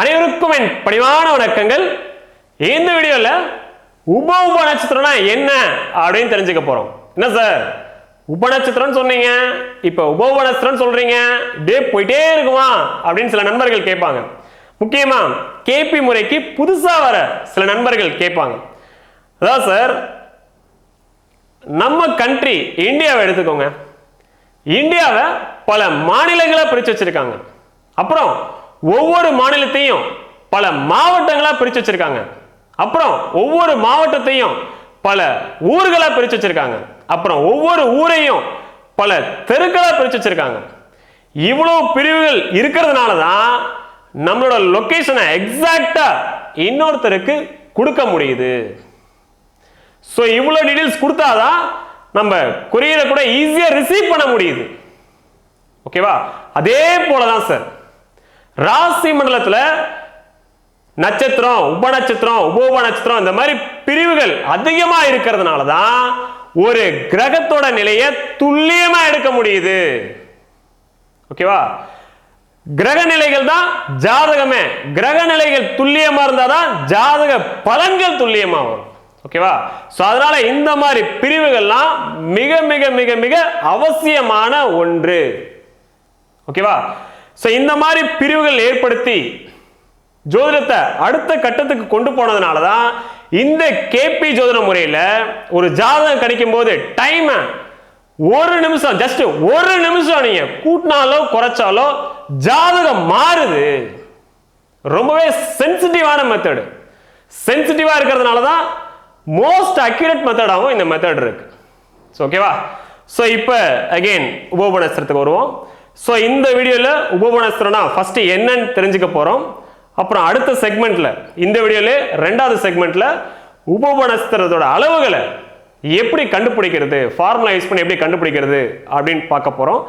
அனைவருக்கும் என் பணிவான வணக்கங்கள். இந்த வீடியோவில் உப உப நட்சத்திரம்னா என்ன அப்படின்னு தெரிஞ்சுக்க போகிறோம் என்ன சார் உப நட்சத்திரம்னு சொன்னீங்க இப்போ உப உப நட்சத்திரம்னு சொல்கிறீங்க டே போயிட்டே இருக்குமா அப்படின்னு சில நண்பர்கள் கேட்பாங்க. முக்கியமாக கேபி முறைக்கு புதுசாக வர சில நண்பர்கள் கேட்பாங்க. அதான் சார் நம்ம கண்ட்ரி இந்தியாவை எடுத்துக்கோங்க. இந்தியாவை பல மாநிலங்களை பிரித்து வச்சுருக்காங்க. அப்புறம் ஒவ்வொரு மாநிலத்தையும் பல மாவட்டங்களாக பிரித்து வச்சுருக்காங்க. அப்புறம் ஒவ்வொரு மாவட்டத்தையும் பல ஊர்களாக பிரித்து வச்சுருக்காங்க. அப்புறம் ஒவ்வொரு ஊரையும் பல தெருக்களாக பிரித்து வச்சுருக்காங்க. இவ்வளோ பிரிவுகள் இருக்கிறதுனால தான் நம்மளோட லொகேஷனை எக்ஸாக்டாக இன்னொருத்தருக்கு கொடுக்க முடியுது. ஸோ இவ்வளோ டீட்டெயில்ஸ் கொடுத்தாதான் நம்ம கொரியரை கூட ஈஸியாக ரிசீவ் பண்ண முடியுது. ஓகேவா அதே போல தான் சார் ராசி மண்டலத்தில் நட்சத்திரம் உப நட்சத்திரம் உபோப நட்சத்திரம் இந்த மாதிரி பிரிவுகள் அதிகமாக இருக்கிறதுனால தான் ஒரு கிரகத்தோட நிலையை துல்லியமாக எடுக்க முடியுது. ஓகேவா? கிரக நிலைகள் தான் ஜாதகமே. கிரக நிலைகள் துல்லியமா இருந்தாதான் ஜாதக பலன்கள் துல்லியமா வரும். ஓகேவா? ஸோ அதனால இந்த மாதிரி பிரிவுகள்லாம் மிக மிக மிக மிக அவசியமான ஒன்று. ஓகேவா? ஸோ இந்த மாதிரி பிரிவுகள் ஏற்படுத்தி ஜோதிடத்தை அடுத்த கட்டத்துக்கு கொண்டு போனதுனால தான் இந்த கேபி ஜோதிட முறையில் ஒரு ஜாதகம் கிடைக்கும் போது டைமை ஒரு நிமிஷம் ஜஸ்ட் ஒரு நிமிஷம் நீங்க கூட்டினாலோ குறைச்சாலோ ஜாதகம் மாறுது. ரொம்பவே சென்சிட்டிவான மெத்தடு சென்சிட்டிவாக இருக்கிறதுனால தான் மோஸ்ட் அக்யூரேட் மெத்தடாகவும் இந்த மெத்தட் இருக்கு. ஸோ ஓகேவா ஸோ இப்போ அகெயின் உபோபனஸ்திரத்துக்கு வருவோம். ஸோ இந்த வீடியோவில் உபோபனஸ்திரம்னா ஃபஸ்ட்டு என்னன்னு தெரிஞ்சுக்க போகிறோம் அப்புறம் அடுத்த செக்மெண்ட்டில் இந்த வீடியோவிலே ரெண்டாவது செக்மெண்ட்டில் உபபனஸ்திரத்தோட அளவுகளை எப்படி கண்டுபிடிக்கிறது ஃபார்முலா யூஸ் பண்ணி எப்படி கண்டுபிடிக்கிறது அப்படின்னு பார்க்க போகிறோம்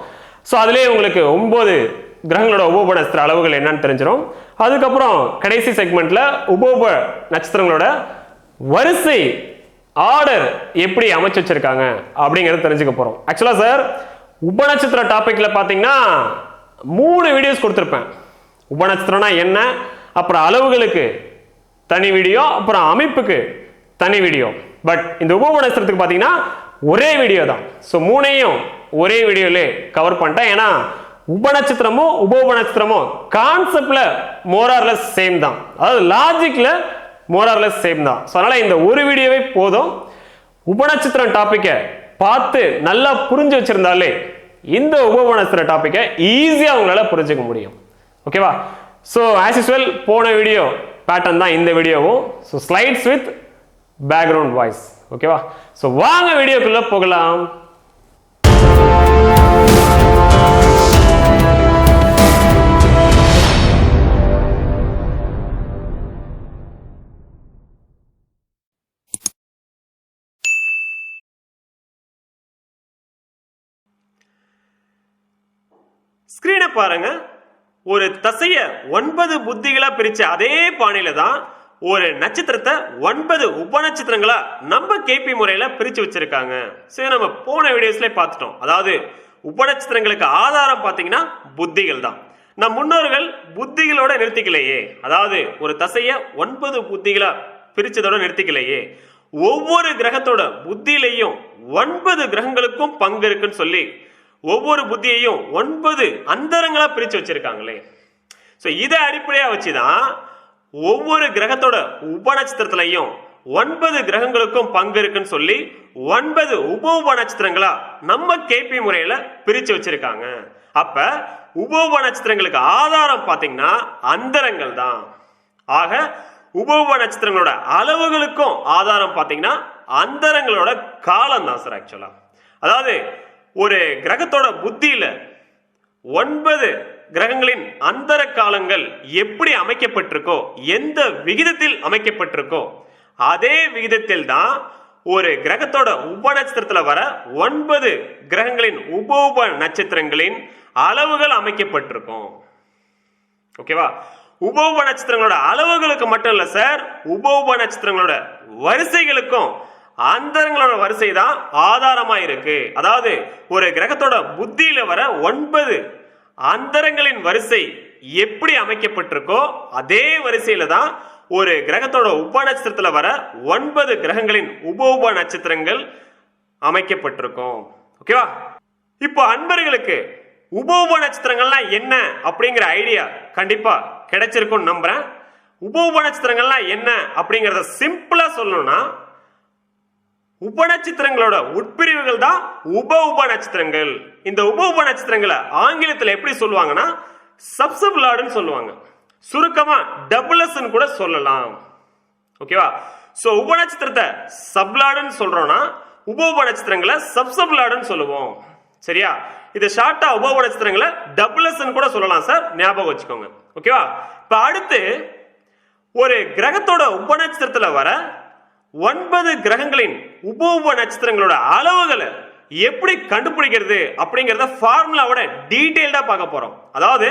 ஸோ அதுலேயே உங்களுக்கு ஒம்பது கிரகங்களோட உபோபனஸ்திர அளவுகள் என்னன்னு தெரிஞ்சிடும் அதுக்கப்புறம் கடைசி செக்மெண்ட்டில் உபோப நட்சத்திரங்களோட வரிசை ஆர்டர் எப்படி அமைச்சு வச்சுருக்காங்க அப்படிங்கிறத தெரிஞ்சுக்க போகிறோம் ஆக்சுவலா சார் உபநட்சத்திர டாப்பிக்கில் பார்த்தீங்கன்னா மூணு வீடியோஸ் கொடுத்துருப்பேன். உபநட்சத்திரம்னா என்ன? அப்புறம் அளவுகளுக்கு தனி வீடியோ அப்புறம் அமைப்புக்கு தனி வீடியோ பட் இந்த உபநட்சத்திரத்துக்கு பார்த்தீங்கன்னா ஒரே வீடியோ தான். ஸோ மூணையும் ஒரே வீடியோலே கவர் பண்ணிட்டேன். ஏன்னா உபநட்சத்திரமும் உப உபநட்சத்திரமும் கான்செப்டில் மோரார்லெஸ் சேம் தான். அதாவது லாஜிக்கில் மோரார்லெஸ் சேம் தான். ஸோ அதனால் இந்த ஒரு வீடியோவே போதும். உபநட்சத்திரம் டாப்பிக்கை பார்த்து நல்லா புரிஞ்சு வச்சுருந்தாலே இந்த உபநட்சத்திர டாப்பிக்கை ஈஸியாக உங்களால் புரிஞ்சுக்க முடியும். ஓகேவா ஸோ ஆஸ் யூஸ்வல் போன வீடியோ பேட்டர்ன் தான் இந்த வீடியோவும் so slides with background voice ஓகேவா ஸோ வாங்க வீடியோக்குள்ளே போகலாம். ஸ்கிரீனை பாருங்க. ஒரு தசைய ஒன்பது புத்திகளா பிரிச்ச அதே பாணியில தான் ஒரு நட்சத்திரத்தை ஒன்பது உப நட்சத்திரங்களா நம்ம கேபி முறையில பிரிச்சு வச்சிருக்காங்க. சரி நம்ம போன வீடியோஸ்ல பார்த்துட்டோம். அதாவது உப நட்சத்திரங்களுக்கு ஆதாரம் பாத்தீங்கன்னா புத்திகள் தான். நம் முன்னோர்கள் புத்திகளோட நிறுத்திக்கலையே. அதாவது ஒரு தசைய ஒன்பது புத்திகளா பிரிச்சதோட நிறுத்திக்கலையே. ஒவ்வொரு கிரகத்தோட புத்தியிலையும் ஒன்பது கிரகங்களுக்கும் பங்கு இருக்குன்னு சொல்லி ஒவ்வொரு புத்தியையும் ஒன்பது அந்தரங்களா பிரிச்சு வச்சிருக்காங்களே. ஸோ இதை அடிப்படையா வச்சுதான் ஒவ்வொரு கிரகத்தோட உப நட்சத்திரத்திலையும் ஒன்பது கிரகங்களுக்கும் பங்கு இருக்குன்னு சொல்லி ஒன்பது உப உப நட்சத்திரங்களா நம்ம கேபி முறையில பிரிச்சு வச்சிருக்காங்க. அப்ப உப உப நட்சத்திரங்களுக்கு ஆதாரம் பாத்தீங்கன்னா அந்தரங்கள் தான். ஆக உப உப நட்சத்திரங்களோட அளவுகளுக்கும் ஆதாரம் பாத்தீங்கன்னா அந்தரங்களோட காலம் தான் சார் ஆக்சுவலா அதாவது ஒரு கிரகத்தோட புத்தியில ஒன்பது கிரகங்களின் அந்தர காலங்கள் எப்படி அமைக்கப்பட்டிருக்கோ எந்த விகிதத்தில் அமைக்கப்பட்டிருக்கோ அதே விகிதத்தில் தான் ஒரு கிரகத்தோட உப நட்சத்திரத்துல வர ஒன்பது கிரகங்களின் உப உப நட்சத்திரங்களின் அளவுகள் அமைக்கப்பட்டிருக்கும். ஓகேவா? உப உப நட்சத்திரங்களோட அளவுகளுக்கு மட்டும் இல்ல சார். உப உப நட்சத்திரங்களோட வரிசைகளுக்கும் அந்தரங்களோட வரிசை தான் ஆதாரமா இருக்கு அதாவது ஒரு கிரகத்தோட புத்தியில வர ஒன்பது அந்தரங்களின் வரிசை எப்படி அமைக்கப்பட்டிருக்கோ அதே வரிசையில தான் ஒரு கிரகத்தோட உப நட்சத்திரத்துல வர ஒன்பது கிரகங்களின் உப உப நட்சத்திரங்கள் அமைக்கப்பட்டிருக்கும். ஓகேவா? இப்போ அன்பர்களுக்கு உப உப நட்சத்திரங்கள்லாம் என்ன அப்படிங்கிற ஐடியா கண்டிப்பா கிடைச்சிருக்கும்னு நம்புறேன். உப உப நட்சத்திரங்கள்லாம் என்ன அப்படிங்கறத சிம்பிளா சொல்லணும்னா உப நட்சத்திரங்களோட உட்பிரிவுகள் தான் உப உப நட்சத்திரங்கள் இந்த உப உப நட்சத்திரங்களை ஆங்கிலத்தில் எப்படி சொல்லுவாங்கன்னா சப்சபிளாடுன்னு சொல்லுவாங்க. சுருக்கமா டபுள்எஸ் கூட சொல்லலாம். ஓகேவா சோ உப நட்சத்திரத்தை சப்லாடுன்னு சொல்றோம்னா உப உப நட்சத்திரங்களை சப்சப்லாடுன்னு சொல்லுவோம். சரியா? இது ஷார்ட்டா உப உப நட்சத்திரங்களை எஸ்ன்னு கூட சொல்லலாம் சார் ஞாபகம் வச்சுக்கோங்க. ஓகேவா இப்ப அடுத்து ஒரு கிரகத்தோட உப நட்சத்திரத்துல வர ஒன்பது கிரகங்களின் உப உப நட்சத்திரங்களோட அளவுகளை எப்படி கண்டுபிடிக்கிறது அப்படிங்கறத ஃபார்முலாவோட டீட்டெயில்டா பார்க்க போறோம். அதாவது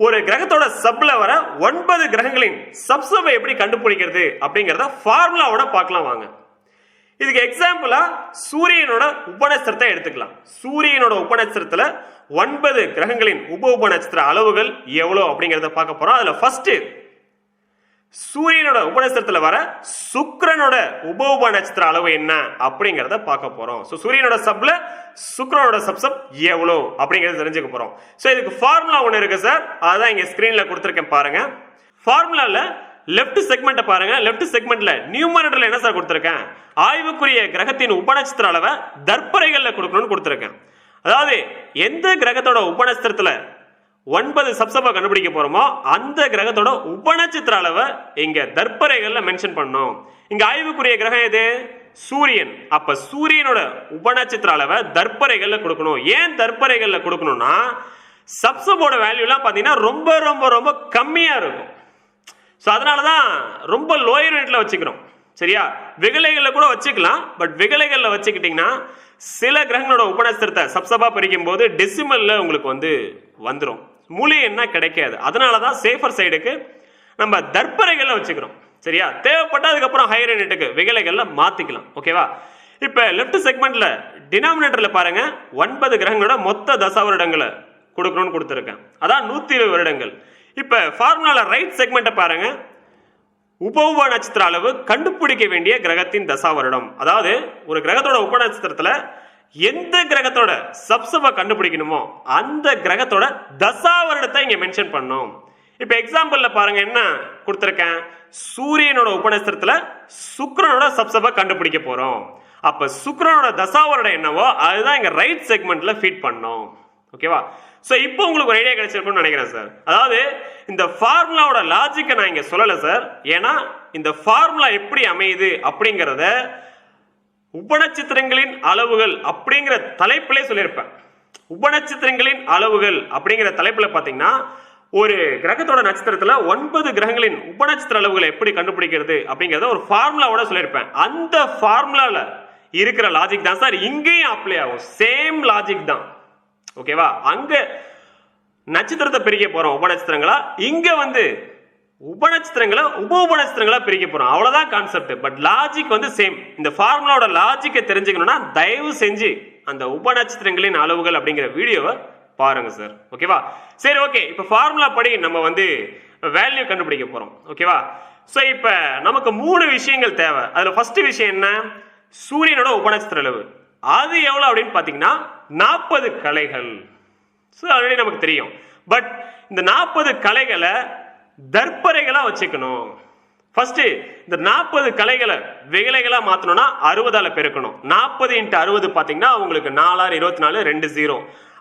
ஒரு கிரகத்தோட சப்ல வர ஒன்பது கிரகங்களின் சப்சபை எப்படி கண்டுபிடிக்கிறது அப்படிங்கறத ஃபார்முலாவோட பார்க்கலாம் வாங்க. இதுக்கு எக்ஸாம்பிளா சூரியனோட உபநட்சத்திரத்தை எடுத்துக்கலாம். சூரியனோட உபநட்சத்திரத்துல ஒன்பது கிரகங்களின் உப உப நட்சத்திர அளவுகள் எவ்வளவு அப்படிங்கறத பார்க்க போறோம். அதுல ஃபர்ஸ்ட் சூரியனோட உபநட்சத்திரத்துல வர சுக்கரனோட உப உப நட்சத்திர அளவு என்ன அப்படிங்கறத பார்க்க போறோம். சோ சூரியனோட சப்ல சுக்கரனோட சப்சப் எவ்வளோ அப்படிங்கறத தெரிஞ்சுக்க போறோம். சோ இதுக்கு ஃபார்முலா ஒன்று இருக்கு சார் அதான் இங்க ஸ்கிரீன்ல கொடுத்துருக்கேன் பாருங்க. ஃபார்முலால லெஃப்ட் செக்மெண்ட்டை பாருங்க. லெஃப்ட் செக்மெண்ட்ல நியூமரேட்டர்ல என்ன சார் கொடுத்துருக்கேன்? ஆய்வுக்குரிய கிரகத்தின் உபநட்சத்திர அளவை தர்ப்பரைகள்ல கொடுக்கணும்னு கொடுத்துருக்கேன். அதாவது எந்த கிரகத்தோட உபநட்சத்திரத்துல ஒன்பது சப்சபா கண்டுபிடிக்க போறோமோ அந்த கிரகத்தோட உபநட்சத்திர அளவை இங்க தர்ப்பரைகள்ல மென்ஷன் பண்ணோம். இங்க ஆய்வுக்குரிய கிரகம் எது? சூரியன். அப்ப சூரியனோட உபநட்சத்திர அளவை தர்ப்பரைகள்ல கொடுக்கணும். ஏன் தர்ப்பரைகள்ல கொடுக்கணும்னா சப்சபோட வேல்யூலாம் பாத்தீங்கன்னா ரொம்ப ரொம்ப ரொம்ப கம்மியா இருக்கும். ஸோ அதனால தான் ரொம்ப லோயர் யூனிட்ல வச்சுக்கிறோம். சரியா? விகலைகளில் கூட வச்சுக்கலாம். பட் விகலைகளில் வச்சுக்கிட்டிங்கன்னா சில கிரகங்களோட உபநஸ்திரத்தை சப்சபா பிரிக்கும் போது டெசிமல்ல உங்களுக்கு வந்து வந்துடும் முழு என்ன கிடைக்காது. அதனால தான் சேஃபர் சைடுக்கு நம்ம தர்ப்பரைகளில் வச்சுக்கிறோம். சரியா? தேவைப்பட்டால் அதுக்கப்புறம் ஹையர் யூனிட்டுக்கு விகலைகளில் மாற்றிக்கலாம் ஓகேவா இப்போ லெஃப்ட் செக்மெண்ட்டில் டினாமினேட்டரில் பாருங்கள் ஒன்பது கிரகங்களோட மொத்த தசாவருடங்களை கொடுக்கணும்னு கொடுத்துருக்கேன். அதான் நூற்றி இருபது வருடங்கள். இப்போ ஃபார்முலாவில் ரைட் செக்மெண்ட்டை பாருங்கள் உப உப நட்சத்திர அளவு கண்டுபிடிக்க வேண்டிய கிரகத்தின் தசா வருடம். அதாவது ஒரு கிரகத்தோட உப நட்சத்திரத்தில் எந்த கிரகத்தோட சப்சபா கண்டுபிடிக்கணுமோ அந்த கிரகத்தோட தசா வருடத்தை இங்க மென்ஷன் பண்ணோம். இப்ப எக்ஸாம்பிள்ல பாருங்க என்ன கொடுத்துருக்கேன்? சூரியனோட உபநேசத்துல சுக்கரனோட சப்சபா கண்டுபிடிக்க போறோம். அப்ப சுக்கரனோட தசா வருடம் என்னவோ அதுதான் இங்க ரைட் செக்மெண்ட்ல ஃபீட் பண்ணோம். ஓகேவா சோ இப்போ உங்களுக்கு ஒரு ஐடியா கிடைச்சிருக்கும்னு நினைக்கிறேன் சார் அதாவது இந்த ஃபார்முலாவோட லாஜிக்கை நான் இங்க சொல்லல சார் ஏன்னா இந்த ஃபார்முலா எப்படி அமையுது அப்படிங்கறத உபநட்சத்திரங்களின் அளவுகள் அப்படிங்கிற தலைப்பிலே சொல்லியிருப்பேன். உபநட்சத்திரங்களின் அளவுகள் அப்படிங்கிற தலைப்புல பாத்தீங்கன்னா ஒரு கிரகத்தோட நட்சத்திரத்துல ஒன்பது கிரகங்களின் உபநட்சத்திர அளவுகளை எப்படி கண்டுபிடிக்கிறது அப்படிங்கறத ஒரு ஃபார்முலாவோட சொல்லியிருப்பேன். அந்த ஃபார்முலால இருக்கிற லாஜிக் தான் சார் இங்கேயும் அப்ளை ஆகும். சேம் லாஜிக் தான். ஓகேவா அங்க நட்சத்திரத்தை பிரிக்க போறோம் உபநட்சத்திரங்களா? இங்க வந்து உபநட்சத்திரங்களை உப உபநட்சத்திரங்களா பிரிக்க போறோம். அவ்வளவுதான் கான்செப்ட் பட் லாஜிக் வந்து சேம் இந்த ஃபார்முலாவோட லாஜிக்கை தெரிஞ்சுக்கணும்னா தயவு செஞ்சு அந்த உபநட்சத்திரங்களின் அளவுகள் அப்படிங்கிற வீடியோவை பாருங்க சார் ஓகேவா சரி ஓகே இப்போ ஃபார்முலா படி நம்ம வந்து வேல்யூ கண்டுபிடிக்க போறோம். ஓகேவா ஸோ இப்போ நமக்கு மூணு விஷயங்கள் தேவை. அதுல ஃபர்ஸ்ட் விஷயம் என்ன? சூரியனோட உபநட்சத்திர அளவு. அது எவ்வளவு அப்படின்னு பாத்தீங்கன்னா நாற்பது கலைகள். ஸோ ஆல்ரெடி நமக்கு தெரியும். பட் இந்த நாற்பது கலைகளை தர்ப்பரைகளா வச்சுக்கணும். ஃபர்ஸ்ட் இந்த நாற்பது கலைகளை விகலைகளா மாத்தணும்னா அறுபதால பெருக்கணும். நாற்பது இன்ட்டு அறுபது பாத்தீங்கன்னா உங்களுக்கு நாலாறு இருபத்தி நாலு ரெண்டு ஜீரோ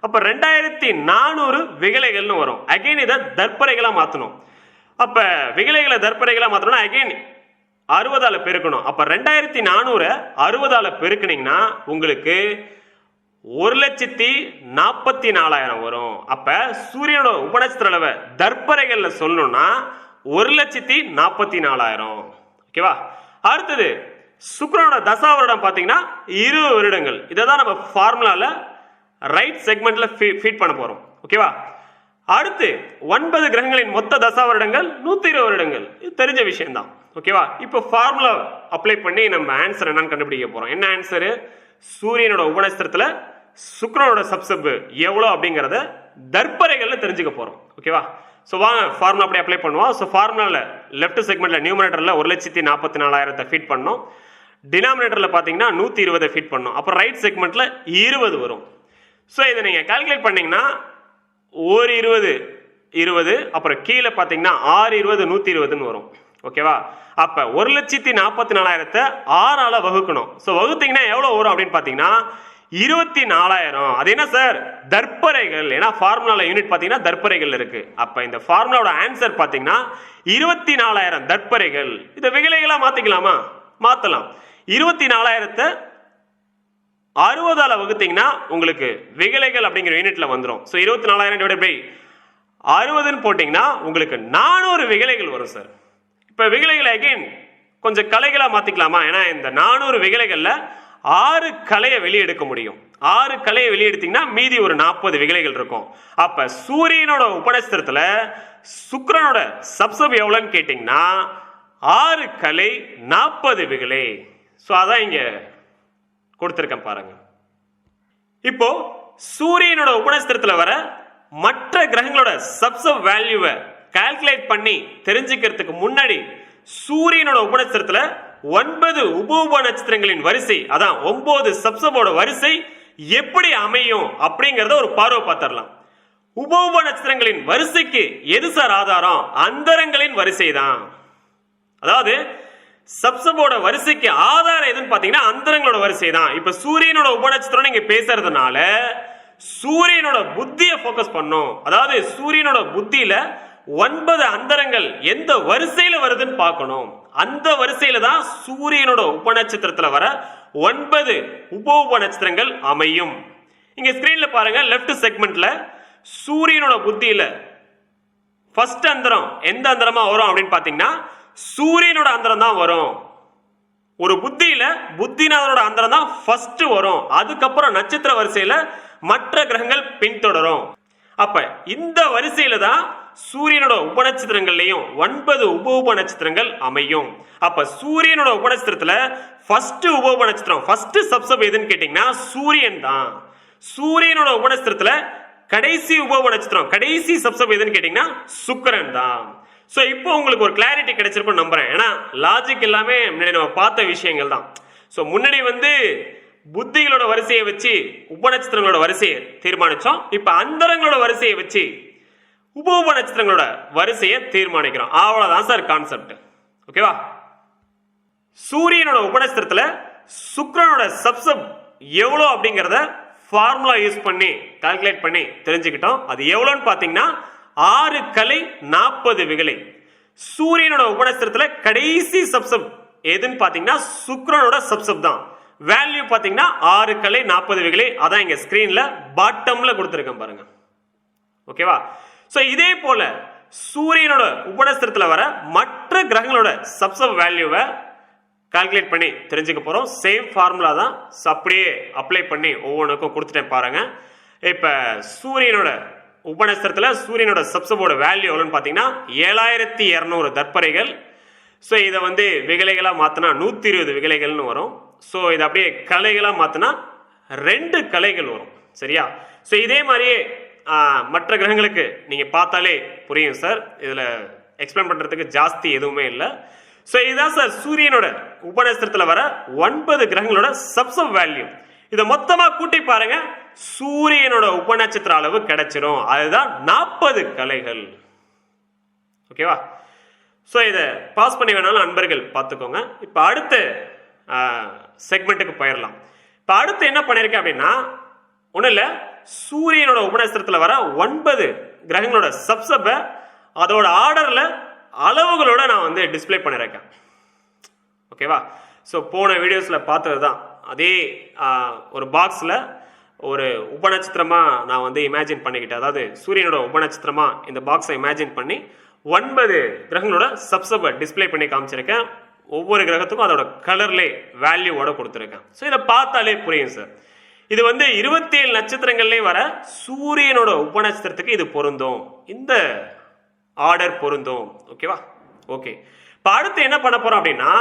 அப்ப ரெண்டாயிரத்தி நானூறு விகலைகள்னு வரும். அகெயின் இதை தற்பரைகளாக மாத்தணும். அப்ப விகலைகளை தர்ப்பரைகளா மாத்தணும்னா அகெயின் அறுபதால பெருக்கணும். அப்ப ரெண்டாயிரத்தி நானூறு அறுபதால பெருக்குனீங்கன்னா உங்களுக்கு ஒரு லட்சத்தி நாற்பத்தி நாலாயிரம் வரும். அப்ப சூரியனோட உபநட்சத்திர அளவை தர்ப்பரைகள்ல சொல்லணும்னா ஒரு லட்சத்தி நாற்பத்தி நாலாயிரம். ஓகேவா? அடுத்தது சுக்கிரனோட தசாவருடம் பார்த்தீங்கன்னா இருபது வருடங்கள். இதை தான் நம்ம ஃபார்முலால ரைட் செக்மெண்ட்ல ஃபீட் பண்ண போறோம். ஓகேவா? அடுத்து ஒன்பது கிரகங்களின் மொத்த தசா வருடங்கள் நூத்தி இருபது வருடங்கள். இது தெரிஞ்ச விஷயம்தான். ஓகேவா? இப்போ ஃபார்முலா அப்ளை பண்ணி நம்ம ஆன்சர் என்னன்னு கண்டுபிடிக்க போறோம். என்ன ஆன்சரு சூரியனோட உபநட்சத்திரத்துல சுக்ரனோட சப்சப் எவ்வளோ அப்படிங்கிறத தர்ப்பரைகள்ல தெரிஞ்சுக்க போகிறோம் ஓகேவா ஸோ வாங்க ஃபார்முலா அப்படி அப்ளை பண்ணுவோம். ஸோ ஃபார்முலாவில் லெஃப்ட் செக்மெண்ட்டில் நியூமினேட்டரில் ஒரு லட்சத்தி நாற்பத்தி நாலாயிரத்தை ஃபீட் பண்ணோம் டினாமினேட்டரில் பார்த்தீங்கன்னா நூற்றி இருபதை ஃபீட் பண்ணோம். அப்புறம் ரைட் செக்மெண்ட்டில் இருபது வரும். ஸோ இதை நீங்கள் கால்குலேட் பண்ணீங்கன்னா ஒரு இருபது இருபது அப்புறம் கீழே பார்த்தீங்கன்னா ஆறு இருபது நூற்றி இருபதுன்னு வரும். ஓகேவா அப்போ ஒரு லட்சத்தி நாற்பத்தி நாலாயிரத்தை ஆறால் வகுக்கணும். ஸோ வகுத்தீங்கன்னா எவ்வளோ வரும் அப்படின்னு பார்த்தீங்கன்னா இருபத்தி நாலாயிரம். அது என்ன சார் தர்பரைகள் ஏன்னா ஃபார்முலாவில் யூனிட் பார்த்தீங்கன்னா தர்ப்பரைகள் இருக்கு. அப்போ இந்த ஃபார்முலாவோட ஆன்சர் பார்த்தீங்கன்னா இருபத்தி நாலாயிரம் தர்ப்பரைகள் இதை விகிலைகளா மாத்திக்கலாமா? மாத்தலாம். இருபத்தி நாலாயிரத்தை அறுபதால வகுத்தீங்கன்னா உங்களுக்கு விகலைகள் அப்படிங்கிற யூனிட்ல வந்துடும் ஸோ இருபத்தி நாலாயிரம் டிவைட் பை அறுபதுன்னு போட்டிங்கன்னா உங்களுக்கு நானூறு விகலைகள் வரும் சார் இப்போ விகலைகளை அகைன் கொஞ்சம் கலைகளாக மாற்றிக்கலாமா ஏன்னா இந்த நானூறு விகலைகள்ல ஆறு கலையை வெளியெடுக்க முடியும். ஆறு கலையை வெளியெடுத்தீங்கன்னா மீதி ஒரு நாற்பது விகலைகள் இருக்கும். அப்ப சூரியனோட உபநஸ்திரத்துல சுக்கிரனோட சப்சப் எவ்வளோன்னு கேட்டிங்கன்னா ஆறு கலை நாற்பது விகலை. ஸோ அதான் இங்க கொடுத்துருக்கேன் பாருங்க. இப்போ சூரியனோட உபநஸ்திரத்துல வர மற்ற கிரகங்களோட சப்சப் வேல்யூவை கால்குலேட் பண்ணி தெரிஞ்சுக்கிறதுக்கு முன்னாடி சூரியனோட உபநட்சத்திரத்துல ஒன்பது உபூப நட்சத்திரங்களின் வரிசை அதான் ஒன்பது சப்சபோட வரிசை எப்படி அமையும் அப்படிங்கறத ஒரு பார்வை பார்த்துடலாம். உப நட்சத்திரங்களின் வரிசைக்கு எது சார் ஆதாரம்? அந்தரங்களின் வரிசை தான் அதாவது சப்சபோட வரிசைக்கு ஆதாரம் எதுன்னு பாத்தீங்கன்னா அந்தரங்களோட வரிசை தான் இப்ப சூரியனோட உபநட்சத்திரம் நீங்க பேசுறதுனால சூரியனோட புத்தியை ஃபோக்கஸ் பண்ணும். அதாவது சூரியனோட புத்தியில ஒன்பது அந்தரங்கள் எந்த வரிசையில வருதுன்னு பார்க்கணும். அந்த வரிசையில தான் சூரியனோட உபநட்சத்திரத்துல வர ஒன்பது உப உப நட்சத்திரங்கள் அமையும். இங்க ஸ்கிரீன்ல பாருங்க லெஃப்ட் செக்மெண்ட்ல சூரியனோட புத்தியில ஃபர்ஸ்ட் அந்தரம் எந்த அந்தரமா வரும் அப்படின்னு பாத்தீங்கன்னா சூரியனோட அந்தரம் தான் வரும். ஒரு புத்தியில புத்திநாதனோட அந்தரம் தான் ஃபர்ஸ்ட் வரும். அதுக்கப்புறம் நட்சத்திர வரிசையில மற்ற கிரகங்கள் பின்தொடரும். அப்ப இந்த வரிசையில தான் சூரியனோட உபநட்சத்திரங்கள்லயும் ஒன்பது உப உப நட்சத்திரங்கள் அமையும். அப்ப சூரியனோட உபநட்சத்திரத்துல ஃபர்ஸ்ட் உப உப நட்சத்திரம் ஃபர்ஸ்ட் சப்சப் எதுன்னு கேட்டீங்கன்னா சூரியன் தான். சூரியனோட உபநட்சத்திரத்துல கடைசி உப உப நட்சத்திரம் கடைசி சப்சப் எதுன்னு கேட்டீங்கன்னா சுக்கரன் தான். ஸோ இப்போ உங்களுக்கு ஒரு கிளாரிட்டி கிடைச்சிருக்கும் நம்புறேன். ஏன்னா லாஜிக் எல்லாமே முன்னாடி நம்ம பார்த்த விஷயங்கள் தான். ஸோ முன்னாடி வந்து புத்திகளோட வரிசையை வச்சு உபநட்சத்திரங்களோட வரிசையை தீர்மானிச்சோம். இப்போ அந்தரங்களோட வரிசையை வச்சு உப நட்சத்திரங்களோட வரிசையை தீர்மானிக்கிறோம். அவ்வளவுதான் சார் கான்செப்ட் ஓகேவா சூரியனோட உபநட்சத்திரத்துல சுக்ரனோட சப்சப் எவ்வளோ அப்படிங்கிறத ஃபார்முலா யூஸ் பண்ணி கால்குலேட் பண்ணி தெரிஞ்சுக்கிட்டோம். அது எவ்வளோன்னு பார்த்தீங்கன்னா ஆறு கலை நாற்பது விகலை. சூரியனோட உபநட்சத்திரத்துல கடைசி சப்சப் எதுன்னு பார்த்தீங்கன்னா சுக்ரனோட சப்சப் தான். வேல்யூ பார்த்தீங்கன்னா ஆறு கலை நாற்பது விகலை. அதான் இங்க ஸ்கிரீன்ல பாட்டம்ல கொடுத்துருக்கேன் பாருங்க. ஓகேவா ஸோ இதே போல சூரியனோட உபநஸ்திரத்தில் வர மற்ற கிரகங்களோட சப்சப் வேல்யூவை கால்குலேட் பண்ணி தெரிஞ்சுக்க போகிறோம் சேம் ஃபார்முலா தான் அப்படியே அப்ளை பண்ணி ஒவ்வொன்றுக்கும் கொடுத்துட்டேன் பாருங்க. இப்போ சூரியனோட உபநஸ்திரத்தில் சூரியனோட சப்சபோட வேல்யூ எவ்வளோன்னு பார்த்தீங்கன்னா ஏழாயிரத்தி இரநூறு தற்பரைகள் ஸோ இதை வந்து விகலைகளாக மாற்றினா நூற்றி இருபது விகலைகள்னு வரும். ஸோ இதை அப்படியே கலைகளாக மாற்றினா ரெண்டு கலைகள் வரும். சரியா? ஸோ இதே மாதிரியே மற்ற கிரகங்களுக்கு நீங்கள் பார்த்தாலே புரியும் சார் இதில் எக்ஸ்பிளைன் பண்ணுறதுக்கு ஜாஸ்தி எதுவுமே இல்லை. ஸோ இதுதான் சார் சூரியனோட உபநேசத்தில் வர ஒன்பது கிரகங்களோட சப்சப் வேல்யூ இதை மொத்தமாக கூட்டி பாருங்க சூரியனோட உபநட்சத்திர அளவு கிடைச்சிரும். அதுதான் நாற்பது கலைகள். ஓகேவா ஸோ இதை பாஸ் பண்ணி வேணாலும் நண்பர்கள் பார்த்துக்கோங்க. இப்போ அடுத்த செக்மெண்ட்டுக்கு போயிடலாம் இப்போ அடுத்து என்ன பண்ணியிருக்கேன் அப்படின்னா ஒன்றும் இல்லை சூரியனோட உபநஸ்திரத்தில் வர ஒன்பது கிரகங்களோட சப்சப்பை அதோட ஆர்டரில் அளவுகளோட நான் வந்து டிஸ்ப்ளே பண்ணியிருக்கேன் ஓகேவா? ஸோ போன வீடியோஸில் பார்த்தது தான் அதே ஒரு பாக்ஸில் ஒரு உபநட்சத்திரமாக நான் வந்து இமேஜின் பண்ணிக்கிட்டேன். அதாவது சூரியனோட உபநட்சத்திரமாக இந்த பாக்ஸை இமேஜின் பண்ணி ஒன்பது கிரகங்களோட சப்சப்பை டிஸ்ப்ளே பண்ணி காமிச்சிருக்கேன். ஒவ்வொரு கிரகத்துக்கும் அதோட கலர்லே வேல்யூவோட கொடுத்துருக்கேன். ஸோ இதை பார்த்தாலே புரியும் சார் இது வந்து இருபத்தி ஏழு நட்சத்திரங்கள்லேயும் வர சூரியனோட உபநட்சத்திரத்துக்கு இது பொருந்தும். இந்த ஆர்டர் பொருந்தும். ஓகேவா ஓகே இப்போ அடுத்து என்ன பண்ண போறோம் அப்படின்னா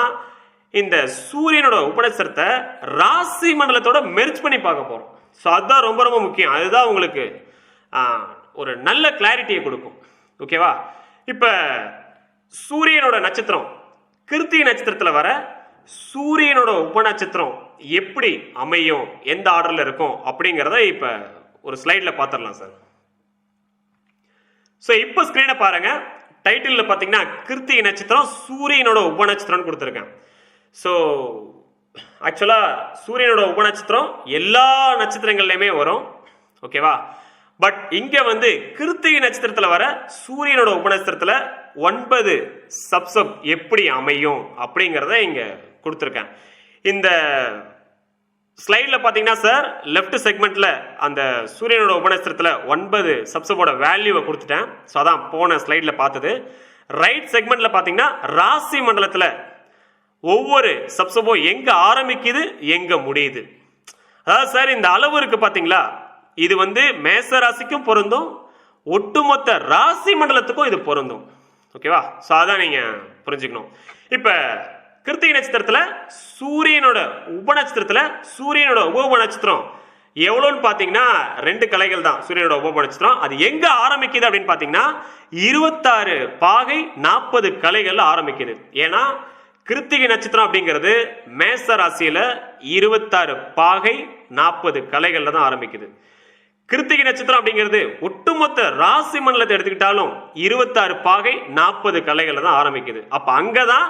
இந்த சூரியனோட உபநட்சத்திரத்தை ராசி மண்டலத்தோட மெர்ச் பண்ணி பார்க்க போறோம். ஸோ அதுதான் ரொம்ப ரொம்ப முக்கியம். அதுதான் உங்களுக்கு ஒரு நல்ல கிளாரிட்டியை கொடுக்கும். ஓகேவா இப்போ சூரியனோட நட்சத்திரம் கிருத்திகை நட்சத்திரத்தில் வர சூரியனோட உபநட்சத்திரம் எப்படி அமையும் எந்த ஆர்டரில் இருக்கும் அப்படிங்கிறத இப்போ ஒரு ஸ்லைடில் பார்த்துடலாம் சார் ஸோ இப்போ ஸ்க்ரீனை பாருங்க. டைட்டிலில் பார்த்தீங்கன்னா கிருத்திகை நட்சத்திரம் சூரியனோட உபநட்சத்திரம்னு கொடுத்துருக்கேன். ஸோ ஆக்சுவலாக சூரியனோட உபநட்சத்திரம் எல்லா நட்சத்திரங்கள்லையுமே வரும். ஓகேவா பட் இங்கே வந்து கிருத்திகை நட்சத்திரத்தில் வர சூரியனோட உபநட்சத்திரத்தில் ஒன்பது சப்சப் எப்படி அமையும் அப்படிங்கிறத இங்கே கொடுத்துருக்கேன். இந்த ஸ்லைடில் பார்த்தீங்கன்னா சார் லெஃப்ட் செக்மெண்ட்டில் அந்த சூரியனோட உபநேசத்தில் ஒன்பது சப்ஸபோட வேல்யூவை கொடுத்துட்டேன். ஸோ அதான் போன ஸ்லைடில் பார்த்தது. ரைட் செக்மெண்ட்டில் பார்த்தீங்கன்னா ராசி மண்டலத்தில் ஒவ்வொரு சப்சபோ எங்கே ஆரம்பிக்குது எங்கே முடியுது. அதாவது சார் இந்த அளவு இருக்கு பார்த்தீங்களா இது வந்து மேச ராசிக்கும் பொருந்தும் ஒட்டுமொத்த ராசி மண்டலத்துக்கும் இது பொருந்தும். ஓகேவா ஸோ அதான் நீங்கள் புரிஞ்சுக்கணும். இப்போ கிருத்திகை நட்சத்திரத்துல சூரியனோட உப நட்சத்திரத்துல சூரியனோட உப நட்சத்திரம் எவ்வளோன்னு பார்த்தீங்கன்னா ரெண்டு கலைகள் தான். சூரியனோட உப நட்சத்திரம் அது எங்க ஆரம்பிக்குது அப்படின்னு பார்த்தீங்கன்னா இருபத்தாறு பாகை நாற்பது கலைகள் ஆரம்பிக்குது. ஏன்னா கிருத்திகை நட்சத்திரம் அப்படிங்கிறது மேச ராசியில இருபத்தாறு பாகை நாற்பது கலைகள்ல தான் ஆரம்பிக்குது. கிருத்திகை நட்சத்திரம் அப்படிங்கிறது ஒட்டுமொத்த ராசி மண்டலத்தை எடுத்துக்கிட்டாலும் இருபத்தாறு பாகை நாற்பது கலைகள்ல தான் ஆரம்பிக்குது. அப்ப அங்கதான்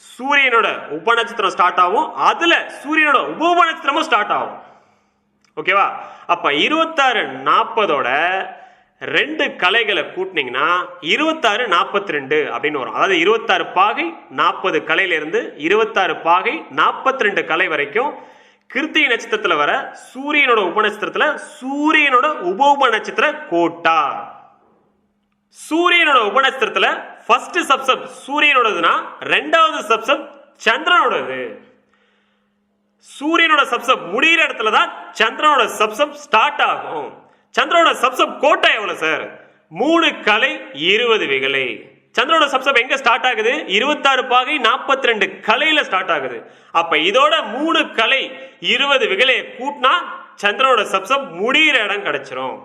சூரியனோட உப நட்சத்திரம் ஸ்டார்ட் ஆகும். அதுல சூரியனோட உப நட்சத்திரமும் ஸ்டார்ட் ஆகும் ஓகேவா அப்ப இருபத்தாறு நாற்பதோட ரெண்டு கலைகளை கூட்டினீங்கன்னா இருபத்தாறு நாற்பத்தி ரெண்டு அப்படின்னு வரும். அதாவது இருபத்தாறு பாகை நாற்பது கலையிலிருந்து இருபத்தாறு பாகை நாற்பத்தி ரெண்டு கலை வரைக்கும் கிருத்திகை நட்சத்திரத்தில் வர சூரியனோட உப நட்சத்திரத்தில் சூரியனோட உப உப நட்சத்திர கோட்டா. சூரியனோட உப நட்சத்திரத்தில் ஃபர்ஸ்ட் சப்சப் சூரியனோடதுன்னா ரெண்டாவது சப்சப் சந்திரனோடது. சூரியனோட சப்சப் முடிகிற இடத்துல தான் சந்திரனோட சப்சப் ஸ்டார்ட் ஆகும். சந்திரனோட சப்சப் கோட்டை எவ்வளவு சார் மூணு கலை இருபது விகலை. சந்திரனோட சப்சப் எங்க ஸ்டார்ட் ஆகுது? இருபத்தாறு பாகை நாற்பத்தி ரெண்டு கலையில ஸ்டார்ட் ஆகுது. அப்ப இதோட மூணு கலை இருபது விகலையை கூட்டினா சந்திரனோட சப்சப் முடிகிற இடம் கிடைச்சிரும்.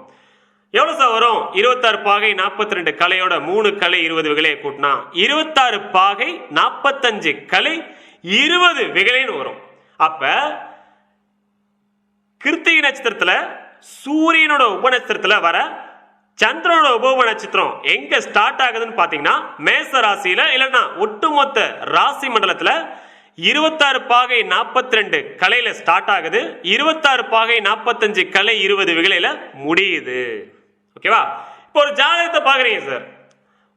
எவ்வளவு சார் வரும்? இருபத்தாறு பாகை நாற்பத்தி ரெண்டு கலையோட மூணு கலை இருபது விகலையை கூட்டினா இருபத்தாறு பாகை நாற்பத்தஞ்சு கலை இருபது விகலைன்னு வரும். அப்ப கிருத்திகை நட்சத்திரத்துல சூரியனோட உப நட்சத்திரத்துல வர சந்திரனோட உபோப நட்சத்திரம் எங்க ஸ்டார்ட் ஆகுதுன்னு பாத்தீங்கன்னா மேச ராசியில இல்லைன்னா ஒட்டுமொத்த ராசி மண்டலத்துல இருபத்தாறு பாகை நாற்பத்தி ரெண்டு கலையில ஸ்டார்ட் ஆகுது. இருபத்தாறு பாகை நாற்பத்தஞ்சு கலை இருபது விகலையில முடியுது. ஓகேவா? இப்போ ஒரு ஜாதகத்தை பாக்குறீங்க சார்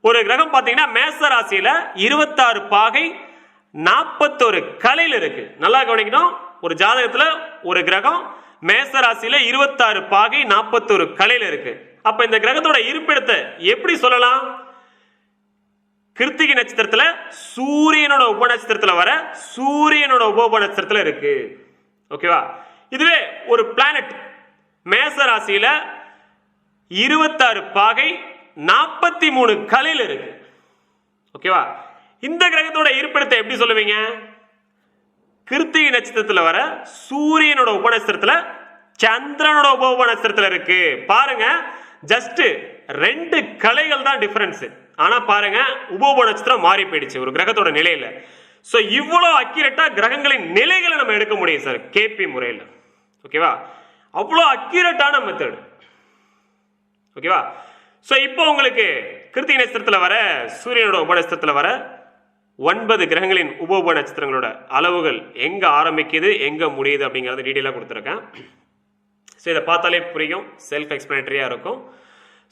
ஒரு கிரகம் பார்த்தீங்கன்னா மேச ராசியில இருபத்தாறு பாகை நாற்பத்தொரு கலையில் இருக்கு. நல்லா கவனிக்கணும். ஒரு ஜாதகத்துல ஒரு கிரகம் மேச ராசியில இருபத்தாறு பாகை நாற்பத்தொரு கலையில் இருக்கு. அப்ப இந்த கிரகத்தோட இருப்பிடத்தை எப்படி சொல்லலாம்? கிருத்திகை நட்சத்திரத்துல சூரியனோட உப நட்சத்திரத்துல வர சூரியனோட உப நட்சத்திரத்துல இருக்கு. ஓகேவா? இதுவே ஒரு பிளானட் மேச ராசியில இருபத்தாறு பாகை நாற்பத்தி மூணு கலையில் இருக்கு ஓகேவா இந்த கிரகத்தோட இருப்பிடத்தை எப்படி சொல்லுவீங்க? கிருத்திகை நட்சத்திரத்தில் வர சூரியனோட உபநட்சத்திரத்தில் சந்திரனோட உப உப இருக்கு. பாருங்க ஜஸ்ட் ரெண்டு கலைகள் தான் டிஃபரன்ஸ் ஆனா பாருங்க உபோப நட்சத்திரம் மாறி போயிடுச்சு ஒரு கிரகத்தோட நிலையில. ஸோ இவ்வளோ அக்யூரேட்டா கிரகங்களின் நிலைகளை நம்ம எடுக்க முடியும் சார் கேபி முறையில். ஓகேவா அவ்வளோ அக்யூரேட்டான மெத்தட் ஓகேவா? ஸோ இப்போ உங்களுக்கு கிருத்திக நட்சத்திரத்தில் வர சூரியனோட உப நட்சத்திரத்தில் வர ஒன்பது கிரகங்களின் உப உப நட்சத்திரங்களோட அளவுகள் எங்கே ஆரம்பிக்குது எங்கே முடியுது அப்படிங்கிறத டீட்டெயிலாக கொடுத்துருக்கேன். ஸோ இதை பார்த்தாலே புரியும் செல்ஃப் எக்ஸ்பிளனேட்டரியாக இருக்கும்.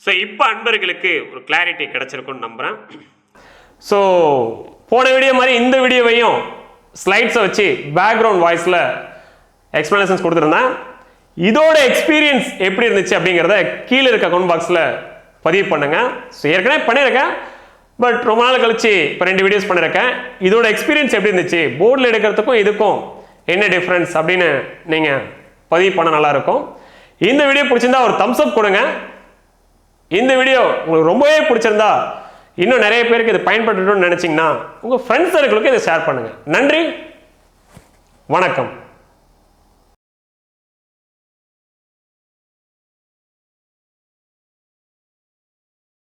ஸோ இப்போ அன்பர்களுக்கு ஒரு கிளாரிட்டி கிடச்சிருக்குன்னு நம்புகிறேன் ஸோ போன வீடியோ மாதிரி இந்த வீடியோவையும் ஸ்லைட்ஸை வச்சு பேக்ரவுண்ட் வாய்ஸில் எக்ஸ்பிளனேஷன்ஸ் கொடுத்துருந்தேன். இதோட எக்ஸ்பீரியன்ஸ் எப்படி இருந்துச்சு அப்படிங்கிறத கீழே இருக்க கமெண்ட் பாக்ஸில் பதிவு பண்ணுங்க. ஸோ ஏற்கனவே பண்ணியிருக்கேன். பட் ரொம்ப நாள் கழிச்சு இப்போ ரெண்டு வீடியோஸ் பண்ணியிருக்கேன். இதோட எக்ஸ்பீரியன்ஸ் எப்படி இருந்துச்சு? போர்டில் எடுக்கிறதுக்கும் இதுக்கும் என்ன டிஃப்ரென்ஸ் அப்படின்னு நீங்கள் பதிவு பண்ண நல்லாயிருக்கும் இந்த வீடியோ பிடிச்சிருந்தா ஒரு தம்ஸ் அப் கொடுங்க. இந்த வீடியோ உங்களுக்கு ரொம்பவே பிடிச்சிருந்தா இன்னும் நிறைய பேருக்கு இது பயன்பட்டுன்னு நினச்சிங்கன்னா உங்கள் ஃப்ரெண்ட்ஸ் சர்க்கிளுக்கு இதை ஷேர் பண்ணுங்கள் நன்றி. வணக்கம்.